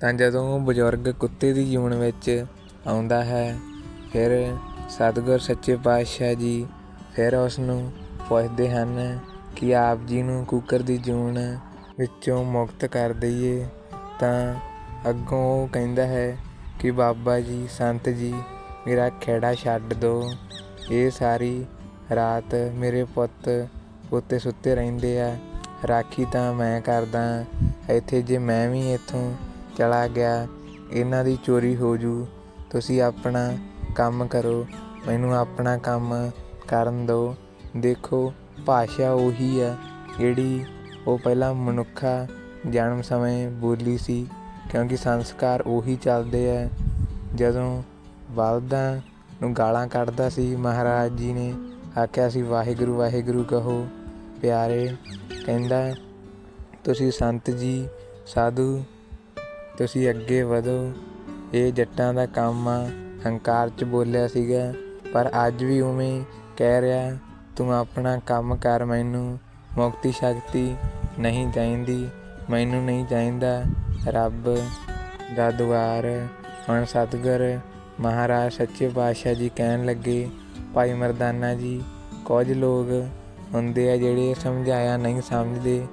ਤਾਂ ਜਦੋਂ ਉਹ ਬਜ਼ੁਰਗ ਕੁੱਤੇ ਦੀ ਜੂਨ ਵਿੱਚ ਆਉਂਦਾ ਹੈ, ਫਿਰ ਸਤਿਗੁਰ ਸੱਚੇ ਪਾਤਸ਼ਾਹ ਜੀ ਫਿਰ ਉਸ ਨੂੰ ਪੁੱਛਦੇ ਹਨ ਕਿ ਆਪ ਜੀ ਨੂੰ ਕੁੱਕਰ ਦੀ ਜੂਨ ਵਿੱਚੋਂ ਮੁਕਤ ਕਰ ਦਈਏ। ਤਾਂ ਅੱਗੋਂ ਉਹ ਕਹਿੰਦਾ ਹੈ ਕਿ ਬਾਬਾ ਜੀ, ਸੰਤ ਜੀ, ਮੇਰਾ ਖੇੜਾ ਛੱਡ ਦਿਓ ਇਹ ਸਾਰੀ ਰਾਤ ਮੇਰੇ ਪੁੱਤ ਉੱਤੇ ਸੁੱਤੇ ਰਹਿੰਦੇ ਆ। ਰਾਖੀ ਤਾਂ ਮੈਂ ਕਰਦਾ, ਇੱਥੇ ਜੇ ਮੈਂ ਵੀ ਇੱਥੋਂ ਚਲਾ ਗਿਆ, ਇਹਨਾਂ ਦੀ ਚੋਰੀ ਹੋ ਜੂ। ਤੁਸੀਂ ਆਪਣਾ ਕੰਮ ਕਰੋ, ਮੈਨੂੰ ਆਪਣਾ ਕੰਮ ਕਰਨ ਦਿਓ ਦੇਖੋ, ਭਾਸ਼ਾ ਉਹੀ ਆ, ਜਿਹੜੀ ਉਹ ਪਹਿਲਾਂ ਮਨੁੱਖਾ ਜਨਮ ਸਮੇਂ ਬੋਲੀ ਸੀ, ਕਿਉਂਕਿ ਸੰਸਕਾਰ ਉਹੀ ਚੱਲਦੇ ਆ। ਜਦੋਂ ਬਲਦਾਂ ਨੂੰ ਗਾਲਾਂ ਕੱਢਦਾ ਸੀ, ਮਹਾਰਾਜ ਜੀ ਨੇ ਆਖਿਆ ਸੀ, ਵਾਹਿਗੁਰੂ ਵਾਹਿਗੁਰੂ ਕਹੋ, ਪਿਆਰੇ। ਕਹਿੰਦਾ, ਤੁਸੀਂ ਸੰਤ ਜੀ, ਸਾਧੂ ਤੁਸੀਂ ਅੱਗੇ ਵਧੋ। ਇਹ ਜੱਟਾਂ ਦਾ ਕੰਮ ਆ। ਹੰਕਾਰ ਚ ਬੋਲਿਆ ਸੀਗਾ। ਪਰ ਅੱਜ ਵੀ ਉਵੇਂ ਕਹਿ ਰਿਹਾ, ਤੂੰ ਆਪਣਾ ਕੰਮ ਕਰ ਮੈਨੂੰ। ਮੁਕਤੀ ਸ਼ਕਤੀ ਨਹੀਂ ਚਾਹੀਦੀ, ਮੈਨੂੰ ਨਹੀਂ ਚਾਹੀਦਾ। ਰੱਬ ਦਾ ਦੁਆਰ ਹੁਣ ਸਤਿਗੁਰ ਮਹਾਰਾਜ ਸੱਚੇ ਪਾਤਸ਼ਾਹ ਜੀ ਕਹਿਣ ਲੱਗੇ, ਭਾਈ ਮਰਦਾਨਾ ਜੀ, ਕੁਝ ਲੋਕ ਹੁੰਦੇ ਆ ਜਿਹੜੇ ਸਮਝਾਇਆ ਨਹੀਂ ਸਮਝਦੇ।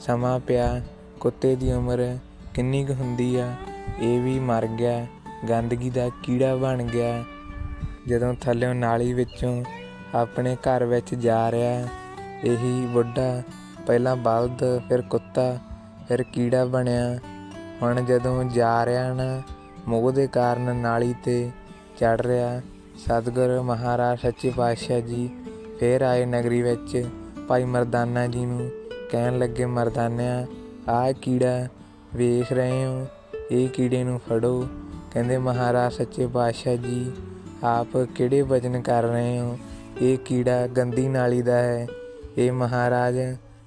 ਸਮਾਂ ਪਿਆ, ਕੁੱਤੇ ਦੀ ਉਮਰ ਕਿੰਨੀ ਕੁ ਹੁੰਦੀ ਆ, ਇਹ ਵੀ ਮਰ ਗਿਆ, ਗੰਦਗੀ ਦਾ ਕੀੜਾ ਬਣ ਗਿਆ। ਜਦੋਂ ਥੱਲਿਓਂ ਨਾਲੀ ਵਿੱਚੋਂ ਆਪਣੇ ਘਰ ਵਿੱਚ ਜਾ ਰਿਹਾ, ਇਹੀ ਬੁੱਢਾ ਪਹਿਲਾਂ ਬਲਦ, ਫਿਰ ਕੁੱਤਾ, ਫਿਰ ਕੀੜਾ ਬਣਿਆ। ਹੁਣ ਜਦੋਂ ਜਾ ਰਿਹਾ ਨਾ, ਮੋਹ ਦੇ ਕਾਰਨ ਨਾਲੀ ਤੇ ਚੜ ਰਿਹਾ, ਸਤਿਗੁਰ ਮਹਾਰਾਜ, ਸੱਚੇ ਪਾਤਸ਼ਾਹ ਜੀ ਫੇਰ ਆਏ ਨਗਰੀ ਵਿੱਚ। ਭਾਈ ਮਰਦਾਨਾ ਜੀ ਨੂੰ ਕਹਿਣ ਲੱਗੇ, ਮਰਦਾਨਿਆ, ਆਹ ਕੀੜਾ ਵੇਖ ਰਹੇ ਹੋ, ਇਹ ਕੀੜੇ ਨੂੰ ਫੜੋ। ਕਹਿੰਦੇ, ਮਹਾਰਾਜ, ਸੱਚੇ ਪਾਤਸ਼ਾਹ ਜੀ, ਆਪ ਕਿਹੜੇ ਵਚਨ ਕਰ ਰਹੇ ਹੋ? ਇਹ ਕੀੜਾ ਗੰਦੀ ਨਾਲੀ ਦਾ ਹੈ। ਇਹ ਮਹਾਰਾਜ,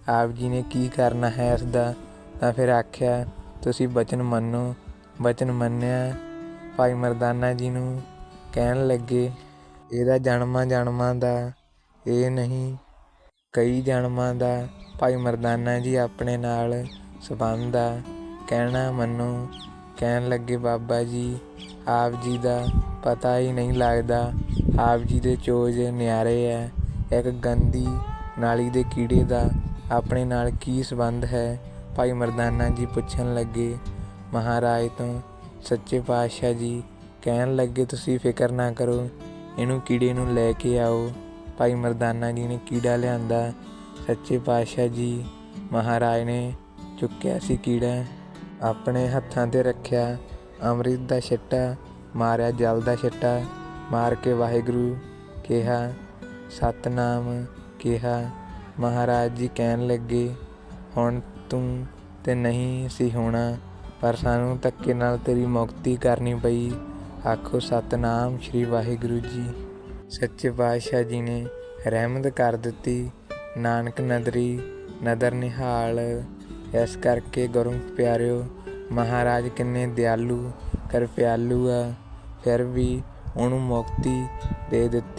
ਆਪ ਜੀ ਨੇ ਕੀ ਕਰਨਾ ਹੈ ਇਸ ਦਾ ਤਾਂ ਫਿਰ ਆਖਿਆ, ਤੁਸੀਂ ਬਚਨ ਮੰਨੋ। ਬਚਨ ਮੰਨਿਆ, ਭਾਈ ਮਰਦਾਨਾ ਜੀ ਨੂੰ ਕਹਿਣ ਲੱਗੇ, ਇਹਦਾ ਜਨਮਾਂ ਜਨਮਾਂ ਦਾ, ਇਹ ਨਹੀਂ, ਕਈ ਜਨਮਾਂ ਦਾ। ਭਾਈ ਮਰਦਾਨਾ ਜੀ ਆਪਣੇ ਨਾਲ ਸੰਬੰਧ ਆ। ਕਹਿਣਾ ਮੰਨੋ। ਕਹਿਣ ਲੱਗੇ ਬਾਬਾ ਜੀ, ਆਪ ਜੀ ਦਾ ਪਤਾ ਹੀ ਨਹੀਂ ਲੱਗਦਾ। ਆਪ ਜੀ ਦੇ ਚੋਜ ਨਿਆਰੇ ਐ। ਇੱਕ ਗੰਦੀ ਨਾਲੀ ਦੇ ਕੀੜੇ ਦਾ ਆਪਣੇ ਨਾਲ ਕੀ ਸੰਬੰਧ ਹੈ? ਭਾਈ ਮਰਦਾਨਾ ਜੀ ਪੁੱਛਣ ਲੱਗੇ, ਮਹਾਰਾਜ ਤੋਂ ਸੱਚੇ ਪਾਤਸ਼ਾਹ ਜੀ, ਕਹਿਣ ਲੱਗੇ ਤੁਸੀਂ ਫਿਕਰ ਨਾ ਕਰੋ। ਇਹਨੂੰ ਕੀੜੇ ਨੂੰ ਲੈ ਕੇ ਆਓ। ਭਾਈ ਮਰਦਾਨਾ ਜੀ ਨੇ ਕੀੜਾ ਲਿਆਂਦਾ। ਸੱਚੇ ਪਾਤਸ਼ਾਹ ਜੀ, ਮਹਾਰਾਜ ਨੇ ਚੁੱਕਿਆ ਸੀ ਕੀੜਾ। ਆਪਣੇ ਹੱਥਾਂ ਤੇ ਰੱਖਿਆ, ਅੰਮ੍ਰਿਤ ਦਾ ਛਿੱਟਾ, ਮਾਰਿਆ ਜਲ ਦਾ ਛਿੱਟਾ, ਮਾਰ ਕੇ ਵਾਹਿਗੁਰੂ ਕਿਹਾ, ਸਤਨਾਮ ਕਿਹਾ। ਮਹਾਰਾਜ ਜੀ ਕਹਿਣ ਲੱਗੇ, ਹੁਣ ਤੂੰ ਤੇ ਨਹੀਂ ਸੀ ਹੋਣਾ, ਪਰ ਸਾਨੂੰ ਧੱਕੇ ਨਾਲ ਤੇਰੀ ਮੁਕਤੀ ਕਰਨੀ ਪਈ। ਆਖੋ, ਸਤਨਾਮ ਸ੍ਰੀ ਵਾਹਿਗੁਰੂ ਜੀ। ਸੱਚੇ ਪਾਤਸ਼ਾਹ ਜੀ ਨੇ ਰਹਿਮਤ ਕਰ ਦਿੱਤੀ। ਨਾਨਕ ਨਦਰੀ ਨਦਰ ਨਿਹਾਲ ਇਸ ਕਰਕੇ ਗੁਰੂ ਪਿਆਰਿਓ, ਮਹਾਰਾਜ ਕਿੰਨੇ ਦਿਆਲੂ ਕਰ ਆ, ਫਿਰ ਵੀ ਉਹਨੂੰ ਮੁਕਤੀ ਦੇ ਦਿੱਤੀ।